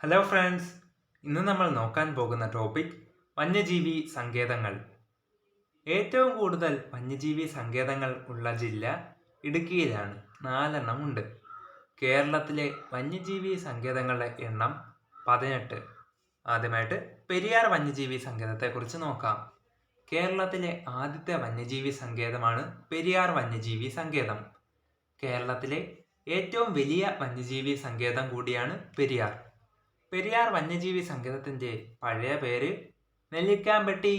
Hello friends ഇന്ന് നമ്മൾ നോക്കാൻ പോകുന്ന ടോപ്പിക് വന്യജീവി സങ്കേതങ്ങൾ. ഏറ്റവും കൂടുതൽ വന്യജീവി സങ്കേതങ്ങൾ ഉള്ള ജില്ല ഇടുക്കിയിലാണ്. നാലെണ്ണം ഉണ്ട്. കേരളത്തിലെ വന്യജീവി സങ്കേതങ്ങളുടെ എണ്ണം പതിനെട്ട്. ആദ്യമായിട്ട് പെരിയാർ വന്യജീവി സങ്കേതത്തെക്കുറിച്ച് നോക്കാം. കേരളത്തിലെ ആദ്യത്തെ വന്യജീവി സങ്കേതമാണ് പെരിയാർ വന്യജീവി സങ്കേതം. കേരളത്തിലെ ഏറ്റവും വലിയ വന്യജീവി സങ്കേതം കൂടിയാണ് പെരിയാർ. പെരിയാർ വന്യജീവി സങ്കേതത്തിന്റെ പഴയ പേര് നെല്ലിക്കാമ്പെട്ടി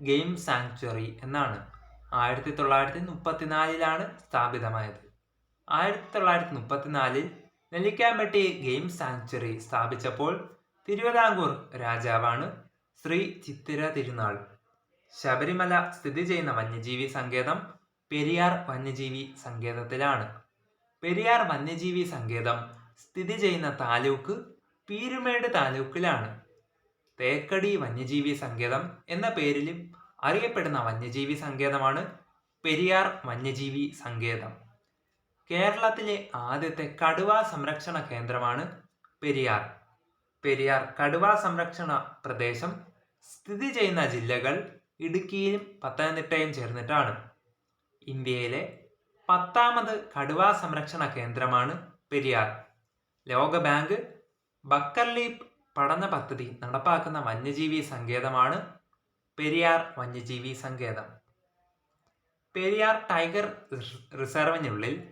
ഗെയിം സാങ്ച്വറി എന്നാണ്. ആയിരത്തി തൊള്ളായിരത്തി മുപ്പത്തിനാലിലാണ് സ്ഥാപിതമായത്. ആയിരത്തി തൊള്ളായിരത്തി മുപ്പത്തിനാലിൽ നെല്ലിക്കാമ്പെട്ടി ഗെയിം സാങ്ച്വറി സ്ഥാപിച്ചപ്പോൾ തിരുവിതാംകൂർ രാജാവാണ് ശ്രീ ചിത്തിര തിരുനാൾ. ശബരിമല സ്ഥിതി ചെയ്യുന്ന വന്യജീവി സങ്കേതം പെരിയാർ വന്യജീവി സങ്കേതത്തിലാണ്. പെരിയാർ വന്യജീവി സങ്കേതം സ്ഥിതി ചെയ്യുന്ന താലൂക്ക് പീരുമേട് താലൂക്കിലാണ്. തേക്കടി വന്യജീവി സങ്കേതം എന്ന പേരിലും അറിയപ്പെടുന്ന വന്യജീവി സങ്കേതമാണ് പെരിയാർ വന്യജീവി സങ്കേതം. കേരളത്തിലെ ആദ്യത്തെ കടുവ സംരക്ഷണ കേന്ദ്രമാണ് പെരിയാർ. പെരിയാർ കടുവ സംരക്ഷണ പ്രദേശം സ്ഥിതി ചെയ്യുന്ന ജില്ലകൾ ഇടുക്കിയിലും പത്തനംതിട്ടയും ചേർന്നിട്ടാണ്. ഇന്ത്യയിലെ പത്താമത് കടുവ സംരക്ഷണ കേന്ദ്രമാണ് പെരിയാർ. ലോകബാങ്ക് ബക്കർലീപ് പഠന പദ്ധതി നടപ്പാക്കുന്ന വന്യജീവി സങ്കേതമാണ് പെരിയാർ വന്യജീവി സങ്കേതം. പെരിയാർ ടൈഗർ റിസ്- റിസർവിനുള്ളിൽ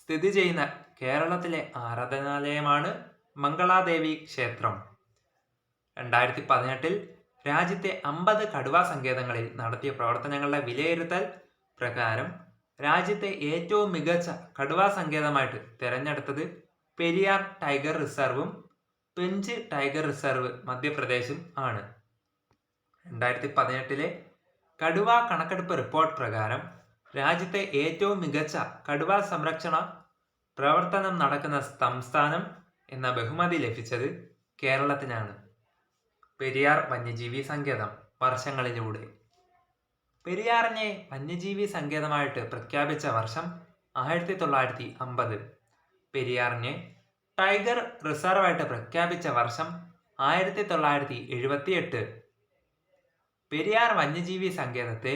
സ്ഥിതി ചെയ്യുന്ന കേരളത്തിലെ ആരാധനാലയമാണ് മംഗളാദേവി ക്ഷേത്രം. രണ്ടായിരത്തി പതിനെട്ടിൽ രാജ്യത്തെ അമ്പത് കടുവ സങ്കേതങ്ങളിൽ നടത്തിയ പ്രവർത്തനങ്ങളുടെ വിലയിരുത്തൽ പ്രകാരം രാജ്യത്തെ ഏറ്റവും മികച്ച കടുവ സങ്കേതമായിട്ട് തിരഞ്ഞെടുത്തത് പെരിയാർ ടൈഗർ റിസർവും പെഞ്ച് ടൈഗർ റിസർവ് മധ്യപ്രദേശും ആണ്. രണ്ടായിരത്തി പതിനെട്ടിലെ കടുവ കണക്കെടുപ്പ് റിപ്പോർട്ട് പ്രകാരം രാജ്യത്തെ ഏറ്റവും മികച്ച കടുവ സംരക്ഷണ പ്രവർത്തനം നടക്കുന്ന സംസ്ഥാനം എന്ന ബഹുമതി ലഭിച്ചത് കേരളത്തിനാണ്. പെരിയാർ വന്യജീവി സങ്കേതം വർഷങ്ങളിലൂടെ. പെരിയാറിനെ വന്യജീവി സങ്കേതമായിട്ട് പ്രഖ്യാപിച്ച വർഷം ആയിരത്തി തൊള്ളായിരത്തി അമ്പത് പെരിയാറിനെ ടൈഗർ റിസർവായിട്ട് പ്രഖ്യാപിച്ച വർഷം ആയിരത്തി തൊള്ളായിരത്തി എഴുപത്തി എട്ട് പെരിയാർ വന്യജീവി സങ്കേതത്തെ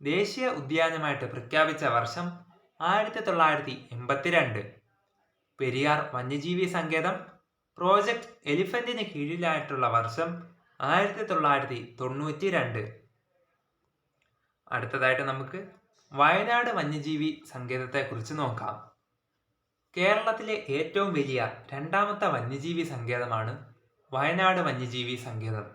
ദേശീയ ഉദ്യാനമായിട്ട് പ്രഖ്യാപിച്ച വർഷം ആയിരത്തി തൊള്ളായിരത്തി എൺപത്തിരണ്ട് പെരിയാർ വന്യജീവി സങ്കേതം പ്രോജക്റ്റ് എലിഫന്റിന് കീഴിലായിട്ടുള്ള വർഷം ആയിരത്തി തൊള്ളായിരത്തി തൊണ്ണൂറ്റി രണ്ട് അടുത്തതായിട്ട് നമുക്ക് വയനാട് വന്യജീവി സങ്കേതത്തെക്കുറിച്ച് നോക്കാം. കേരളത്തിലെ ഏറ്റവും വലിയ രണ്ടാമത്തെ വന്യജീവി സങ്കേതമാണ് വയനാട് വന്യജീവി സങ്കേതം.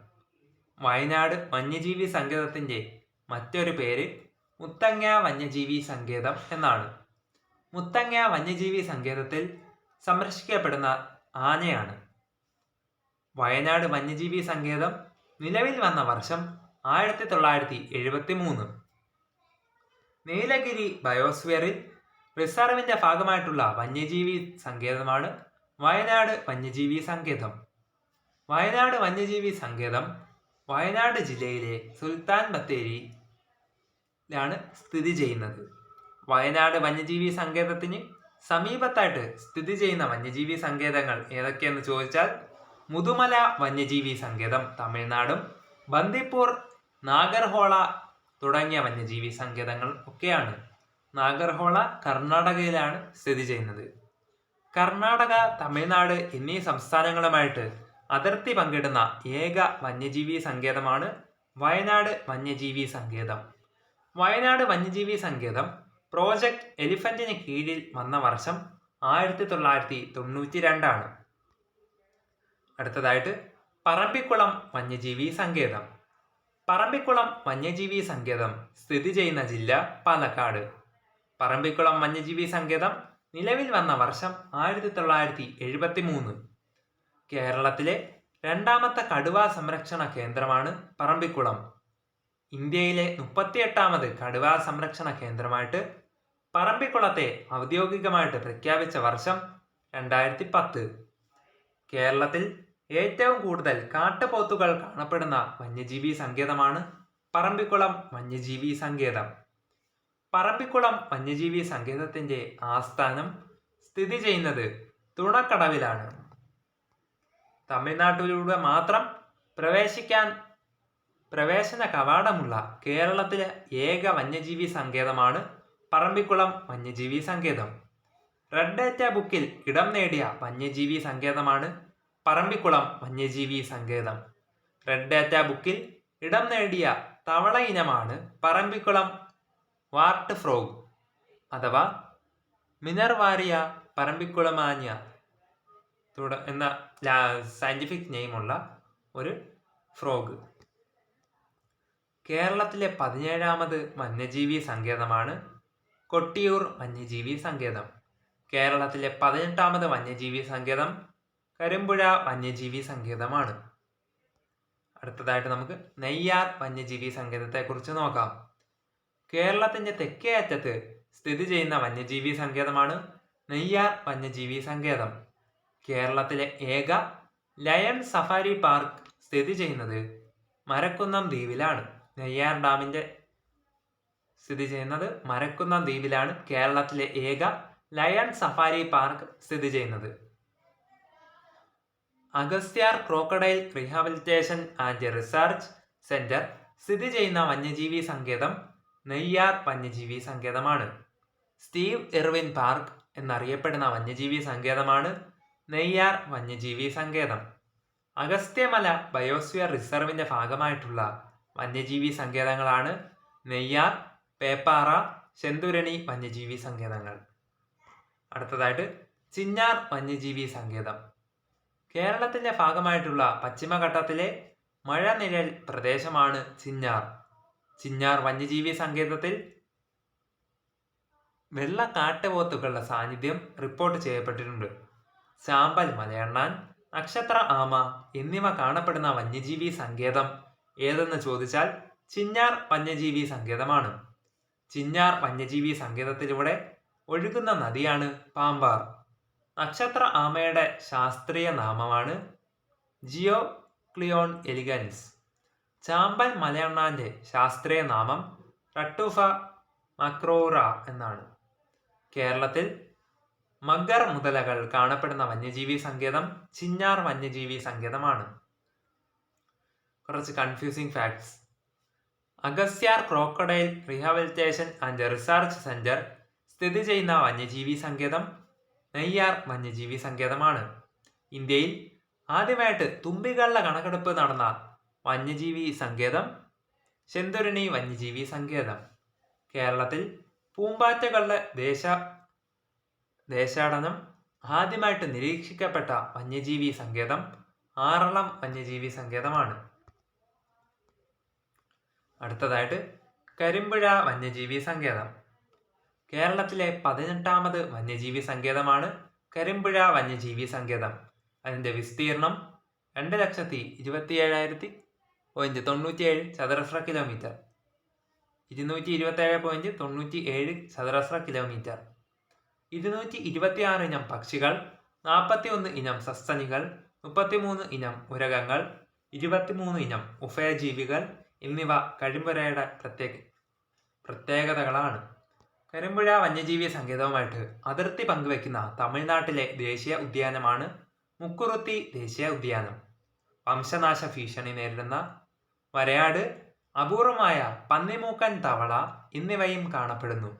വയനാട് വന്യജീവി സങ്കേതത്തിന്റെ മറ്റൊരു പേര് മുത്തങ്ങ വന്യജീവി സങ്കേതം എന്നാണ്. മുത്തങ്ങ വന്യജീവി സങ്കേതത്തിൽ സംരക്ഷിക്കപ്പെടുന്ന ആനയാണ്. വയനാട് വന്യജീവി സങ്കേതം നിലവിൽ വന്ന വർഷം ആയിരത്തി തൊള്ളായിരത്തി എഴുപത്തി മൂന്ന് നീലഗിരി ബയോസ്ഫിയറിൽ റിസർവിന്റെ ഭാഗമായിട്ടുള്ള വന്യജീവി സങ്കേതമാണ് വയനാട് വന്യജീവി സങ്കേതം. വയനാട് വന്യജീവി സങ്കേതം വയനാട് ജില്ലയിലെ സുൽത്താൻ ബത്തേരിയിലാണ് സ്ഥിതി ചെയ്യുന്നത്. വയനാട് വന്യജീവി സങ്കേതത്തിന് സമീപത്തായിട്ട് സ്ഥിതി ചെയ്യുന്ന വന്യജീവി സങ്കേതങ്ങൾ ഏതൊക്കെയെന്ന് ചോദിച്ചാൽ മുതുമല വന്യജീവി സങ്കേതം തമിഴ്നാടും ബന്ദിപ്പൂർ നാഗർഹോള തുടങ്ങിയ വന്യജീവി സങ്കേതങ്ങൾ ഒക്കെയാണ്. നാഗർഹോള കർണാടകയിലാണ് സ്ഥിതി ചെയ്യുന്നത്. കർണാടക തമിഴ്നാട് എന്നീ സംസ്ഥാനങ്ങളുമായിട്ട് അതിർത്തി പങ്കിടുന്ന ഏക വന്യജീവി സങ്കേതമാണ് വയനാട് വന്യജീവി സങ്കേതം. വയനാട് വന്യജീവി സങ്കേതം പ്രോജക്റ്റ് എലിഫന്റിന് കീഴിൽ വന്ന വർഷം ആയിരത്തി തൊള്ളായിരത്തി തൊണ്ണൂറ്റി രണ്ടാണ് അടുത്തതായിട്ട് പറമ്പിക്കുളം വന്യജീവി സങ്കേതം. പറമ്പിക്കുളം വന്യജീവി സങ്കേതം സ്ഥിതി ചെയ്യുന്ന ജില്ല പാലക്കാട്. പറമ്പിക്കുളം വന്യജീവി സങ്കേതം നിലവിൽ വന്ന വർഷം ആയിരത്തി തൊള്ളായിരത്തി എഴുപത്തി മൂന്ന് കേരളത്തിലെ രണ്ടാമത്തെ കടുവ സംരക്ഷണ കേന്ദ്രമാണ് പറമ്പിക്കുളം. ഇന്ത്യയിലെ മുപ്പത്തിയെട്ടാമത് കടുവ സംരക്ഷണ കേന്ദ്രമായിട്ട് പറമ്പിക്കുളത്തെ ഔദ്യോഗികമായിട്ട് പ്രഖ്യാപിച്ച വർഷം രണ്ടായിരത്തി പത്ത് കേരളത്തിൽ ഏറ്റവും കൂടുതൽ കാട്ടുപോത്തുകൾ കാണപ്പെടുന്ന വന്യജീവി സങ്കേതമാണ് പറമ്പിക്കുളം വന്യജീവി സങ്കേതം. പറമ്പിക്കുളം വന്യജീവി സങ്കേതത്തിന്റെ ആസ്ഥാനം സ്ഥിതി ചെയ്യുന്നത് തുണക്കടവിലാണ് തമിഴ്നാട്ടിലൂടെ മാത്രം പ്രവേശിക്കാൻ പ്രവേശന കവാടമുള്ള കേരളത്തിലെ ഏക വന്യജീവി സങ്കേതമാണ് പറമ്പിക്കുളം വന്യജീവി സങ്കേതം. റെഡ് ഡേറ്റ ബുക്കിൽ ഇടം നേടിയ വന്യജീവി സങ്കേതമാണ് പറമ്പിക്കുളം വന്യജീവി സങ്കേതം. റെഡ് ഡേറ്റ ബുക്കിൽ ഇടം നേടിയ തവള ഇനമാണ് പറമ്പിക്കുളം വാർട്ട് ഫ്രോഗ് അഥവാ മിനർവാരിയ പറമ്പിക്കുളമാഞ്ഞ തുട എന്ന സയന്റിഫിക് നെയിമുള്ള ഒരു ഫ്രോഗ്. കേരളത്തിലെ പതിനേഴാമത് വന്യജീവി സങ്കേതമാണ് കൊട്ടിയൂർ വന്യജീവി സങ്കേതം. കേരളത്തിലെ പതിനെട്ടാമത് വന്യജീവി സങ്കേതം കരിമ്പുഴ വന്യജീവി സങ്കേതമാണ്. അടുത്തതായിട്ട് നമുക്ക് നെയ്യാർ വന്യജീവി സങ്കേതത്തെക്കുറിച്ച് നോക്കാം. കേരളത്തിന്റെ തെക്കേ അറ്റത്ത് സ്ഥിതി ചെയ്യുന്ന വന്യജീവി സങ്കേതമാണ് നെയ്യാർ വന്യജീവി സങ്കേതം. കേരളത്തിലെ ഏക ലയൺ സഫാരി പാർക്ക് സ്ഥിതി ചെയ്യുന്നത് മരക്കുന്നം ദ്വീപിലാണ്. നെയ്യാർ ഡാമിന്റെ സ്ഥിതി ചെയ്യുന്നത് മരക്കുന്നം ദ്വീപിലാണ്. കേരളത്തിലെ ഏക ലയൺ സഫാരി പാർക്ക് സ്ഥിതി ചെയ്യുന്നത്. Agasthyar crocodile rehabilitation and research centre സ്ഥിതി ചെയ്യുന്ന വന്യജീവി സങ്കേതം നെയ്യാർ വന്യജീവി സങ്കേതമാണ്. സ്റ്റീവ് ഇർവിൻ പാർക്ക് എന്നറിയപ്പെടുന്ന വന്യജീവി സങ്കേതമാണ് നെയ്യാർ വന്യജീവി സങ്കേതം. അഗസ്ത്യമല ബയോസ്ഫിയർ റിസർവിന്റെ ഭാഗമായിട്ടുള്ള വന്യജീവി സങ്കേതങ്ങളാണ് നെയ്യാർ പേപ്പാറ ശെന്തുരണി വന്യജീവി സങ്കേതങ്ങൾ. അടുത്തതായിട്ട് ചിന്നാർ വന്യജീവി സങ്കേതം. കേരളത്തിന്റെ ഭാഗമായിട്ടുള്ള പശ്ചിമഘട്ടത്തിലെ മഴനിഴൽ പ്രദേശമാണ് ചിന്നാർ ചിന്നാർ വന്യജീവി സങ്കേതത്തിൽ വെള്ള കാട്ടുപോത്തുകളുടെ സാന്നിധ്യം റിപ്പോർട്ട് ചെയ്യപ്പെട്ടിട്ടുണ്ട്. ചാമ്പൽ മലയണ്ണാൻ നക്ഷത്ര ആമ എന്നിവ കാണപ്പെടുന്ന വന്യജീവി സങ്കേതം ഏതെന്ന് ചോദിച്ചാൽ ചിന്നാർ വന്യജീവി സങ്കേതമാണ്. ചിന്നാർ വന്യജീവി സങ്കേതത്തിലൂടെ ഒഴുകുന്ന നദിയാണ് പാമ്പാർ. നക്ഷത്ര ആമയുടെ ശാസ്ത്രീയ നാമമാണ് ജിയോ ക്ലിയോൺ എലിഗൻസ്. ചാമ്പൽ മലയണ്ണാന്റെ ശാസ്ത്രീയ നാമം റട്ടുഫ മക്രോറ എന്നാണ്. കേരളത്തിൽ മഗർ മുതലകൾ കാണപ്പെടുന്ന വന്യജീവി സങ്കേതം ചിന്നാർ വന്യജീവി സങ്കേതമാണ്. കുറച്ച് confusing facts Agasthyar crocodile rehabilitation and research centre സ്ഥിതി ചെയ്യുന്ന വന്യജീവി സങ്കേതം നെയ്യാർ വന്യജീവി സങ്കേതമാണ്. ഇന്ത്യയിൽ ആദ്യമായിട്ട് തുമ്പികളുടെ കണക്കെടുപ്പ് നടന്ന വന്യജീവി സങ്കേതം ശെന്തുരണി വന്യജീവി സങ്കേതം. കേരളത്തിൽ പൂമ്പാറ്റകളുടെ ദേശ ദേശാടനം ആദ്യമായിട്ട് നിരീക്ഷിക്കപ്പെട്ട വന്യജീവി സങ്കേതം ആറളം വന്യജീവി സങ്കേതമാണ്. അടുത്തതായിട്ട് കരിമ്പുഴ വന്യജീവി സങ്കേതം. കേരളത്തിലെ പതിനെട്ടാമത് വന്യജീവി സങ്കേതമാണ് കരിമ്പുഴ വന്യജീവി സങ്കേതം. അതിന്റെ വിസ്തീർണം രണ്ട് ലക്ഷത്തി ഇരുപത്തിയേഴായിരത്തി പോയിന്റ് തൊണ്ണൂറ്റിയേഴ് ചതുരശ്ര കിലോമീറ്റർ ഇരുന്നൂറ്റി ഇരുപത്തേഴ് പോയിന്റ് തൊണ്ണൂറ്റി ഏഴ് ചതുരശ്ര കിലോമീറ്റർ ഇരുന്നൂറ്റി ഇരുപത്തിയാറ് ഇനം പക്ഷികൾ നാൽപ്പത്തി ഒന്ന് ഇനം സസ്തനികൾ മുപ്പത്തിമൂന്ന് ഇനം ഉരകങ്ങൾ ഇരുപത്തിമൂന്ന് ഇനം ഉഭയജീവികൾ എന്നിവ കരിമ്പുരയുടെ പ്രത്യേക പ്രത്യേകതകളാണ്. കരിമ്പുഴ വന്യജീവി സങ്കേതവുമായിട്ട് അതിർത്തി പങ്കുവയ്ക്കുന്ന തമിഴ്നാട്ടിലെ ദേശീയ ഉദ്യാനമാണ് മുക്കുറുത്തി ദേശീയ ഉദ്യാനം. വംശനാശ ഭീഷണി നേരിടുന്ന വരയാട് അപൂർവമായ പന്നിമൂക്കൻ തവള എന്നിവയും കാണപ്പെടുന്നു.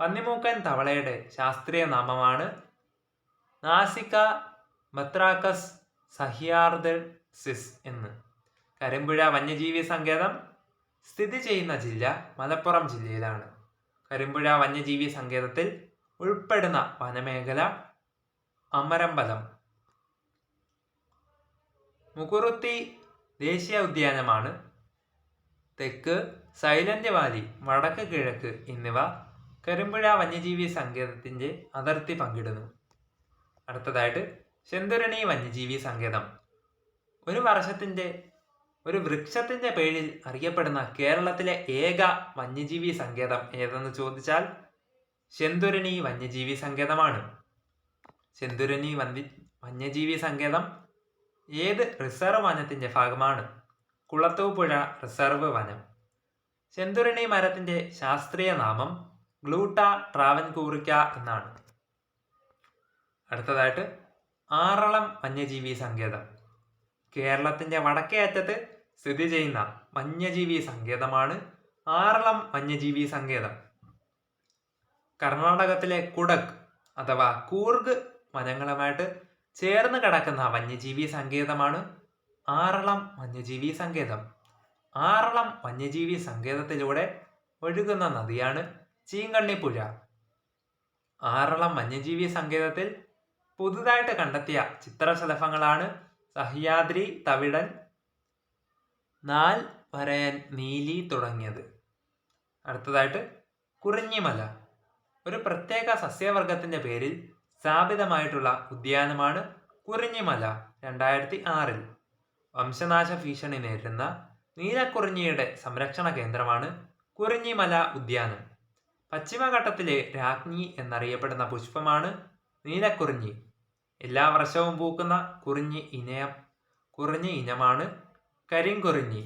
പന്നിമൂക്കൻ തവളയുടെ ശാസ്ത്രീയ നാമമാണ് നാസിക മത്രാക്കസ് സഹിയാർദസിസ് എന്ന്. കരിമ്പുഴ വന്യജീവി സങ്കേതം സ്ഥിതി ചെയ്യുന്ന ജില്ല മലപ്പുറം ജില്ലയിലാണ്. കരിമ്പുഴ വന്യജീവി സങ്കേതത്തിൽ ഉൾപ്പെടുന്ന വനമേഖല അമരമ്പലം. മുകുറുത്തി ദേശീയ ഉദ്യാനമാണ്. തെക്ക് സൈലന്റ് വാലി വടക്ക് കിഴക്ക് എന്നിവ കരിമ്പുഴ വന്യജീവി സങ്കേതത്തിന്റെ അതിർത്തി പങ്കിടുന്നു. അടുത്തതായിട്ട് ചെന്തുരണി വന്യജീവി സങ്കേതം. ഒരു വർഷത്തിന്റെ ഒരു വൃക്ഷത്തിന്റെ പേരിൽ അറിയപ്പെടുന്ന കേരളത്തിലെ ഏക വന്യജീവി സങ്കേതം ഏതെന്ന് ചോദിച്ചാൽ ചെന്തുരണി വന്യജീവി സങ്കേതമാണ്. ചെന്തുരണി വന്യ വന്യജീവി സങ്കേതം ഏത് റിസർവ് വനത്തിന്റെ ഭാഗമാണ്? കുളത്തൂപ്പുഴ റിസർവ് വനം. ചെന്തുരണി മരത്തിന്റെ ശാസ്ത്രീയ നാമം ഗ്ലൂട്ട ട്രാവൻകൂറിക്ക എന്നാണ്. അടുത്തതായിട്ട് ആറളം വന്യജീവി സങ്കേതം. കേരളത്തിന്റെ വടക്കേ അറ്റത്ത് സ്ഥിതി ചെയ്യുന്ന വന്യജീവി സങ്കേതമാണ് ആറളം വന്യജീവി സങ്കേതം. കർണാടകത്തിലെ കുടക് അഥവാ കൂർഗ് വനങ്ങളുമായിട്ട് ചേർന്ന് കിടക്കുന്ന വന്യജീവി സങ്കേതമാണ് ആറളം വന്യജീവി സങ്കേതം. ആറളം വന്യജീവി സങ്കേതത്തിലൂടെ ഒഴുകുന്ന നദിയാണ് ചീങ്കണ്ണിപ്പുഴ ആറളം വന്യജീവി സങ്കേതത്തിൽ പുതുതായിട്ട് കണ്ടെത്തിയ ചിത്രശലഭങ്ങളാണ് സഹ്യാദ്രി തവിടൻ നാൽ വരയൻ നീലി തുടങ്ങിയത്. അടുത്തതായിട്ട് കുറിഞ്ഞിമല. ഒരു പ്രത്യേക സസ്യവർഗത്തിന്റെ പേരിൽ സ്ഥാപിതമായിട്ടുള്ള ഉദ്യാനമാണ് കുറിഞ്ഞിമല രണ്ടായിരത്തി ആറിൽ വംശനാശ ഭീഷണി നേരിടുന്ന നീലക്കുറിഞ്ഞിയുടെ സംരക്ഷണ കേന്ദ്രമാണ് കുറിഞ്ഞിമല ഉദ്യാനം. പശ്ചിമഘട്ടത്തിലെ രാജ്ഞി എന്നറിയപ്പെടുന്ന പുഷ്പമാണ് നീലക്കുറിഞ്ഞി. എല്ലാ വർഷവും പൂക്കുന്ന കുറിഞ്ഞി ഇനയം കുറിഞ്ഞി ഇനമാണ് കരിങ്കുറിഞ്ഞി.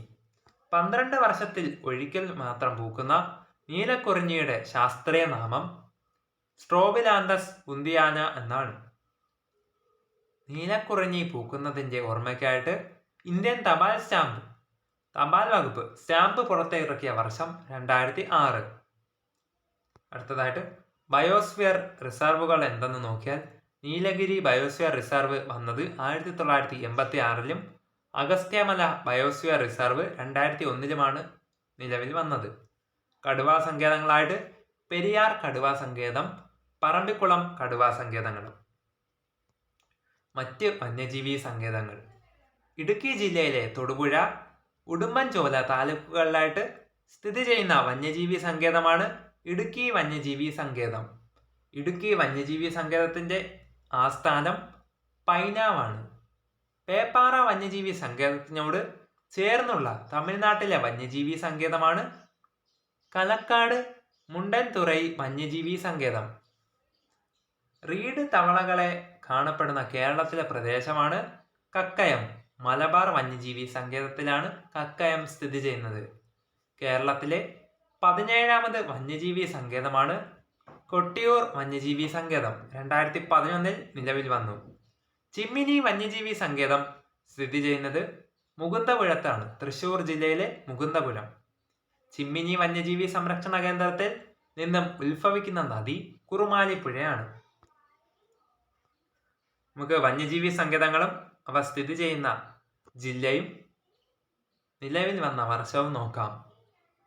പന്ത്രണ്ട് വർഷത്തിൽ ഒരിക്കൽ മാത്രം പൂക്കുന്ന നീലക്കുറിഞ്ഞിയുടെ ശാസ്ത്രീയ നാമം സ്ട്രോബിലാന്തസ് ഉന്തിയാന എന്നാണ്. നീലക്കുറിഞ്ഞി പൂക്കുന്നതിന്റെ ഓർമ്മയ്ക്കായിട്ട് ഇന്ത്യൻ തപാൽ സ്റ്റാമ്പ് തപാൽ വകുപ്പ് സ്റ്റാമ്പ് പുറത്തിറക്കിയ വർഷം രണ്ടായിരത്തി ആറ് അടുത്തതായിട്ട് ബയോസ്ഫിയർ റിസർവുകൾ എന്തെന്ന് നോക്കിയാൽ നീലഗിരി ബയോസ്ഫിയർ റിസർവ് വന്നത് ആയിരത്തി തൊള്ളായിരത്തി എൺപത്തി ആറിലും അഗസ്ത്യമല ബയോസ്ഫിയർ റിസർവ് രണ്ടായിരത്തി ഒന്നിലുമാണ് നിലവിൽ വന്നത്. കടുവാ സങ്കേതങ്ങളായിട്ട് പെരിയാർ കടുവാ സങ്കേതം പറമ്പിക്കുളം കടുവാ സങ്കേതങ്ങളും മറ്റ് വന്യജീവി സങ്കേതങ്ങൾ. ഇടുക്കി ജില്ലയിലെ തൊടുപുഴ ഉടുമ്പൻചോല താലൂക്കുകളിലായിട്ട് സ്ഥിതി ചെയ്യുന്ന വന്യജീവി സങ്കേതമാണ് ഇടുക്കി വന്യജീവി സങ്കേതം. ഇടുക്കി വന്യജീവി സങ്കേതത്തിന്റെ ആസ്ഥാനം പൈനാവാണ്. പേപ്പാറ വന്യജീവി സങ്കേതത്തിനോട് ചേർന്നുള്ള തമിഴ്നാട്ടിലെ വന്യജീവി സങ്കേതമാണ് കലക്കാട് മുണ്ടൻതുറൈ വന്യജീവി സങ്കേതം. റീഡ് തവളകളെ കാണപ്പെടുന്ന കേരളത്തിലെ പ്രദേശമാണ് കക്കയം. മലബാർ വന്യജീവി സങ്കേതത്തിലാണ് കക്കയം സ്ഥിതി ചെയ്യുന്നത്. കേരളത്തിലെ പതിനേഴാമത് വന്യജീവി സങ്കേതമാണ് കൊട്ടിയൂർ വന്യജീവി സങ്കേതം. രണ്ടായിരത്തി പതിനൊന്നിൽ നിലവിൽ വന്നു. ചിമ്മിനി വന്യജീവി സങ്കേതം സ്ഥിതി ചെയ്യുന്നത് മുകുന്ദപുരത്താണ്. തൃശൂർ ജില്ലയിലെ മുകുന്ദപുരം. ചിമ്മിനി വന്യജീവി സംരക്ഷണ കേന്ദ്രത്തിൽ നിന്നും ഉത്ഭവിക്കുന്ന നദി കുറുമാലിപ്പുഴയാണ് നമുക്ക് വന്യജീവി സങ്കേതങ്ങളും അവ സ്ഥിതി ചെയ്യുന്ന ജില്ലയും നിലവിൽ വന്ന വർഷവും നോക്കാം.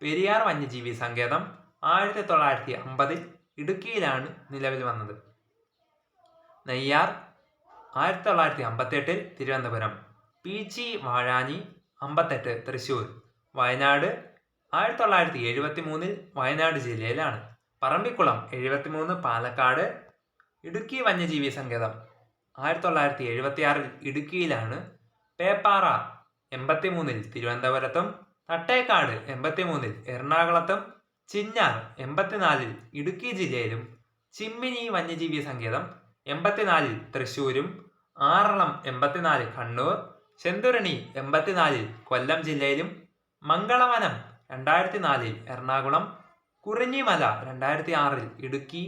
പെരിയാർ വന്യജീവി സങ്കേതം ആയിരത്തി തൊള്ളായിരത്തി അമ്പതിൽ ഇടുക്കിയിലാണ് നിലവിൽ വന്നത്. നെയ്യാർ ആയിരത്തി തൊള്ളായിരത്തി അമ്പത്തെട്ടിൽ തിരുവനന്തപുരം. പീച്ചി വാഴാനി അമ്പത്തെട്ട് തൃശൂർ വയനാട് ആയിരത്തി തൊള്ളായിരത്തി എഴുപത്തി മൂന്നിൽ വയനാട് ജില്ലയിലാണ്. പറമ്പിക്കുളം എഴുപത്തി മൂന്ന് പാലക്കാട് ഇടുക്കി വന്യജീവി സങ്കേതം. ആയിരത്തി തൊള്ളായിരത്തി എഴുപത്തി ആറിൽ ഇടുക്കിയിലാണ്. പേപ്പാറ എൺപത്തി മൂന്നിൽ തിരുവനന്തപുരത്തും. തട്ടേക്കാട് എൺപത്തി മൂന്നിൽ എറണാകുളത്തും. ചിന്നാർ എൺപത്തിനാലിൽ ഇടുക്കി ജില്ലയിലും. ചിമ്മിനി വന്യജീവി സങ്കേതം എൺപത്തിനാലിൽ തൃശൂരും ആറളം എൺപത്തിനാല് കണ്ണൂർ. ചെന്തുരണി എൺപത്തിനാലിൽ കൊല്ലം ജില്ലയിലും. മംഗളവനം രണ്ടായിരത്തി നാലിൽ എറണാകുളം കുറിഞ്ഞിമല രണ്ടായിരത്തി ആറിൽ ഇടുക്കി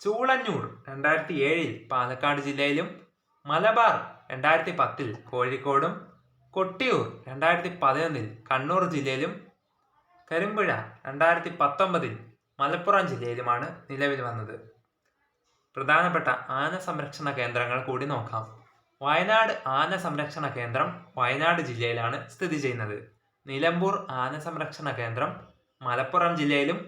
ചൂളന്നൂർ രണ്ടായിരത്തി ഏഴിൽ പാലക്കാട് ജില്ലയിലും മലബാർ രണ്ടായിരത്തി പത്തിൽ കോഴിക്കോടും കൊട്ടിയൂർ രണ്ടായിരത്തി പതിനൊന്നിൽ കണ്ണൂർ ജില്ലയിലും കരിമ്പുഴ രണ്ടായിരത്തി പത്തൊമ്പതിൽ മലപ്പുറം ജില്ലയിലുമാണ് നിലവിൽ വന്നത്. പ്രധാനപ്പെട്ട ആന സംരക്ഷണ കേന്ദ്രങ്ങൾ കൂടി നോക്കാം. വയനാട് ആന സംരക്ഷണ കേന്ദ്രം വയനാട് ജില്ലയിലാണ് സ്ഥിതി ചെയ്യുന്നത്. നിലമ്പൂർ ആന സംരക്ഷണ കേന്ദ്രം മലപ്പുറം ജില്ലയിലും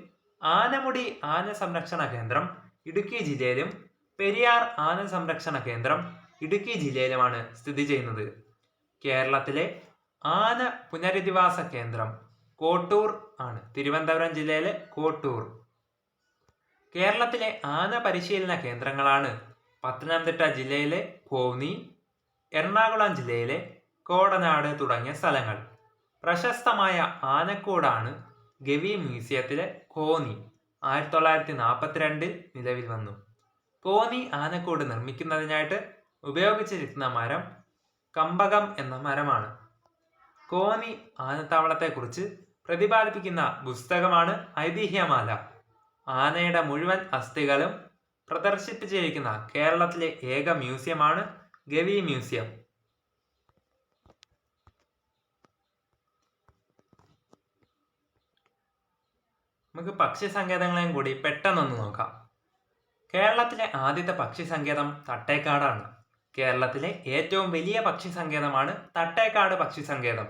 ആനമുടി ആന സംരക്ഷണ കേന്ദ്രം ഇടുക്കി ജില്ലയിലും പെരിയാർ ആന സംരക്ഷണ കേന്ദ്രം ഇടുക്കി ജില്ലയിലുമാണ് സ്ഥിതി ചെയ്യുന്നത്. കേരളത്തിലെ ആന പുനരധിവാസ കേന്ദ്രം കോട്ടൂർ ആണ്. തിരുവനന്തപുരം ജില്ലയിലെ കോട്ടൂർ. കേരളത്തിലെ ആന പരിശീലന കേന്ദ്രങ്ങളാണ് പത്തനംതിട്ട ജില്ലയിലെ കോന്നി എറണാകുളം ജില്ലയിലെ കോടനാട് തുടങ്ങിയ സ്ഥലങ്ങൾ. പ്രശസ്തമായ ആനക്കൂടാണ് ഗവി മ്യൂസിയത്തിലെ കോന്നി. ആയിരത്തി തൊള്ളായിരത്തി നാൽപ്പത്തിരണ്ടിൽ നിലവിൽ വന്നു. കോന്നി ആനക്കൂട് നിർമ്മിക്കുന്നതിനായിട്ട് ഉപയോഗിച്ചിരിക്കുന്ന മരം കമ്പകം എന്ന മരമാണ്. കോന്നി ആനത്താവളത്തെക്കുറിച്ച് പ്രതിപാദിപ്പിക്കുന്ന പുസ്തകമാണ് ഐതിഹ്യമാല. ആനയുടെ മുഴുവൻ അസ്ഥികളും പ്രദർശിപ്പിച്ചിരിക്കുന്ന കേരളത്തിലെ ഏക മ്യൂസിയമാണ് ഗവി മ്യൂസിയം. നമുക്ക് പക്ഷി സങ്കേതങ്ങളെയും കൂടി പെട്ടെന്നൊന്ന് നോക്കാം. കേരളത്തിലെ ആദ്യത്തെ പക്ഷി സങ്കേതം തട്ടേക്കാടാണ്. കേരളത്തിലെ ഏറ്റവും വലിയ പക്ഷി സങ്കേതമാണ് തട്ടേക്കാട് പക്ഷി സങ്കേതം.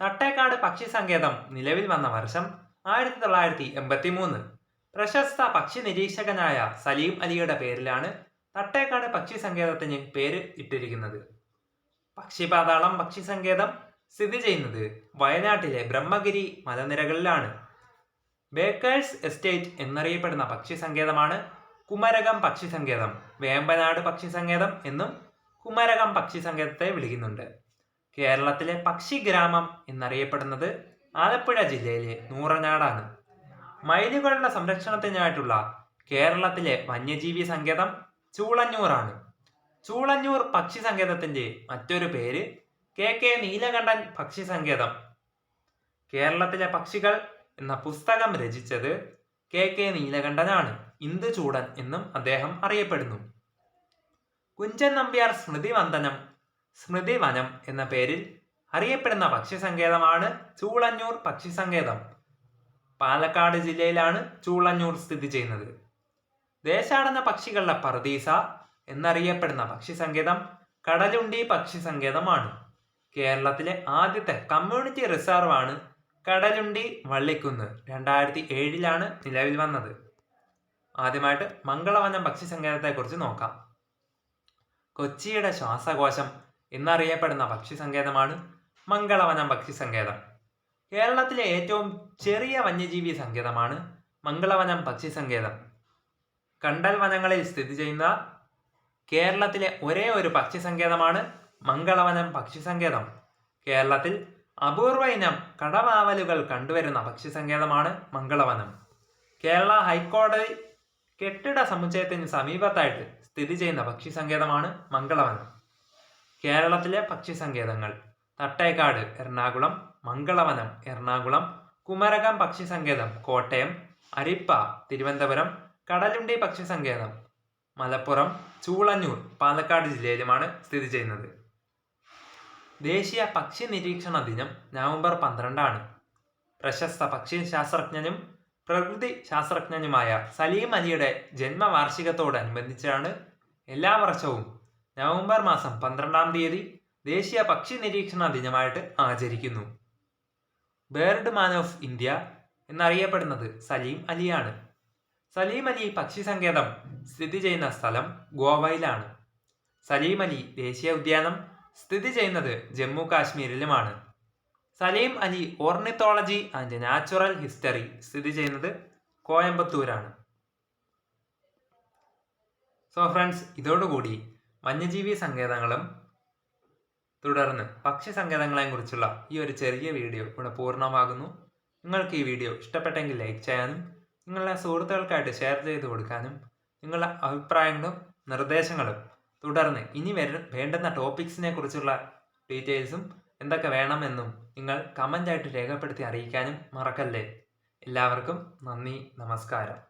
തട്ടേക്കാട് പക്ഷി സങ്കേതം നിലവിൽ വന്ന വർഷം ആയിരത്തി തൊള്ളായിരത്തി എൺപത്തി മൂന്ന് പ്രശസ്ത പക്ഷി നിരീക്ഷകനായ സലീം അലിയുടെ പേരിലാണ് തട്ടേക്കാട് പക്ഷി സങ്കേതത്തിന് പേര് ഇട്ടിരിക്കുന്നത്. പക്ഷിപാതാളം പക്ഷി സങ്കേതം സ്ഥിതി ചെയ്യുന്നത് വയനാട്ടിലെ ബ്രഹ്മഗിരി മലനിരകളിലാണ്. ബേക്കേഴ്സ് എസ്റ്റേറ്റ് എന്നറിയപ്പെടുന്ന പക്ഷി സങ്കേതമാണ് കുമരകം പക്ഷി സങ്കേതം വേമ്പനാട് പക്ഷി സങ്കേതം എന്നും കുമരകം പക്ഷി സങ്കേതത്തെ വിളിക്കുന്നുണ്ട്. കേരളത്തിലെ പക്ഷി ഗ്രാമം എന്നറിയപ്പെടുന്നത് ആലപ്പുഴ ജില്ലയിലെ നൂറനാടാണ്. മയിലുകളുടെ സംരക്ഷണത്തിനായിട്ടുള്ള കേരളത്തിലെ വന്യജീവി സങ്കേതം ചൂളഞ്ഞൂറാണ്. ചൂളഞ്ഞൂർ പക്ഷി സങ്കേതത്തിന്റെ മറ്റൊരു പേര് കെ കെ നീലകണ്ഠൻ പക്ഷി സങ്കേതം കേരളത്തിലെ പക്ഷികൾ എന്ന പുസ്തകം രചിച്ചത് കെ കെ നീലകണ്ഠനാണ്. ഇന്ദുചൂടൻ എന്നും അദ്ദേഹം അറിയപ്പെടുന്നു. കുഞ്ചൻ നമ്പ്യാർ സ്മൃതി വന്ദനം സ്മൃതി വനം എന്ന പേരിൽ അറിയപ്പെടുന്ന പക്ഷി സങ്കേതമാണ് ചൂളഞ്ഞൂർ പക്ഷി സങ്കേതം പാലക്കാട് ജില്ലയിലാണ് ചൂളഞ്ഞൂർ സ്ഥിതി ചെയ്യുന്നത്. ദേശാടന പക്ഷികളുടെ പർദീസ എന്നറിയപ്പെടുന്ന പക്ഷി സങ്കേതം കടലുണ്ടി പക്ഷി സങ്കേതമാണ് കേരളത്തിലെ ആദ്യത്തെ കമ്മ്യൂണിറ്റി റിസർവ് ആണ് കടലുണ്ടി വള്ളിക്കുന്ന് രണ്ടായിരത്തി ഏഴിലാണ് നിലവിൽ വന്നത്. ആദ്യമായിട്ട് മംഗളവനം പക്ഷി സങ്കേതത്തെക്കുറിച്ച് നോക്കാം. കൊച്ചിയുടെ ശ്വാസകോശം എന്നറിയപ്പെടുന്ന പക്ഷി സങ്കേതമാണ് മംഗളവനം പക്ഷി സങ്കേതം കേരളത്തിലെ ഏറ്റവും ചെറിയ വന്യജീവി സങ്കേതമാണ് മംഗളവനം പക്ഷി സങ്കേതം കണ്ടൽ വനങ്ങളിൽ സ്ഥിതി ചെയ്യുന്ന കേരളത്തിലെ ഒരേ ഒരു പക്ഷി സങ്കേതമാണ് മംഗളവനം പക്ഷി സങ്കേതം കേരളത്തിൽ അപൂർവ ഇനം കടവാവലുകൾ കണ്ടുവരുന്ന പക്ഷി സങ്കേതമാണ് മംഗളവനം. കേരള ഹൈക്കോടതി കെട്ടിട സമുച്ചയത്തിന് സമീപത്തായിട്ട് സ്ഥിതി ചെയ്യുന്ന പക്ഷി സങ്കേതമാണ് മംഗളവനം. കേരളത്തിലെ പക്ഷി സങ്കേതങ്ങൾ തട്ടേക്കാട് എറണാകുളം മംഗളവനം എറണാകുളം കുമരകം പക്ഷി സങ്കേതം കോട്ടയം അരിപ്പ തിരുവനന്തപുരം കടലുണ്ടി പക്ഷി സങ്കേതം മലപ്പുറം ചൂളഞ്ഞൂർ പാലക്കാട് ജില്ലയിലുമാണ് സ്ഥിതി ചെയ്യുന്നത്. ദേശീയ പക്ഷി നിരീക്ഷണ ദിനം നവംബർ പന്ത്രണ്ടാണ്. പ്രശസ്ത പക്ഷി ശാസ്ത്രജ്ഞനും പ്രകൃതി ശാസ്ത്രജ്ഞനുമായ സലീം അലിയുടെ ജന്മവാർഷികത്തോടനുബന്ധിച്ചാണ് എല്ലാ വർഷവും നവംബർ മാസം പന്ത്രണ്ടാം തീയതി ദേശീയ പക്ഷി നിരീക്ഷണ ദിനമായിട്ട് ആചരിക്കുന്നു. ബേർഡ് മാൻ ഓഫ് ഇന്ത്യ എന്നറിയപ്പെടുന്നത് സലീം അലിയാണ്. സലീം അലി പക്ഷി സങ്കേതം സ്ഥിതി ചെയ്യുന്ന സ്ഥലം ഗോവയിലാണ്. സലീം അലി ദേശീയ ഉദ്യാനം സ്ഥിതി ചെയ്യുന്നത് Jammu കാശ്മീരിലുമാണ്. Salim Ali ornithology and natural history സ്ഥിതി ചെയ്യുന്നത് കോയമ്പത്തൂരാണ്. സോ ഫ്രണ്ട്സ് ഇതോടുകൂടി വന്യജീവി സങ്കേതങ്ങളും തുടർന്ന് പക്ഷി സങ്കേതങ്ങളെയും കുറിച്ചുള്ള ഈ ഒരു ചെറിയ വീഡിയോ ഇവിടെ പൂർണമാകുന്നു. നിങ്ങൾക്ക് ഈ വീഡിയോ ഇഷ്ടപ്പെട്ടെങ്കിൽ ലൈക്ക് ചെയ്യാനും നിങ്ങളുടെ സുഹൃത്തുക്കൾക്കായിട്ട് ഷെയർ ചെയ്ത് കൊടുക്കാനും നിങ്ങളുടെ അഭിപ്രായങ്ങളും നിർദ്ദേശങ്ങളും തുടർന്ന് ഇനി വേണ്ടുന്ന ടോപ്പിക്സിനെ കുറിച്ചുള്ള ഡീറ്റെയിൽസും എന്തൊക്കെ വേണമെന്നും നിങ്ങൾ കമന്റായിട്ട് രേഖപ്പെടുത്തി അറിയിക്കാനും മറക്കല്ലേ? എല്ലാവർക്കും നന്ദി നമസ്കാരം.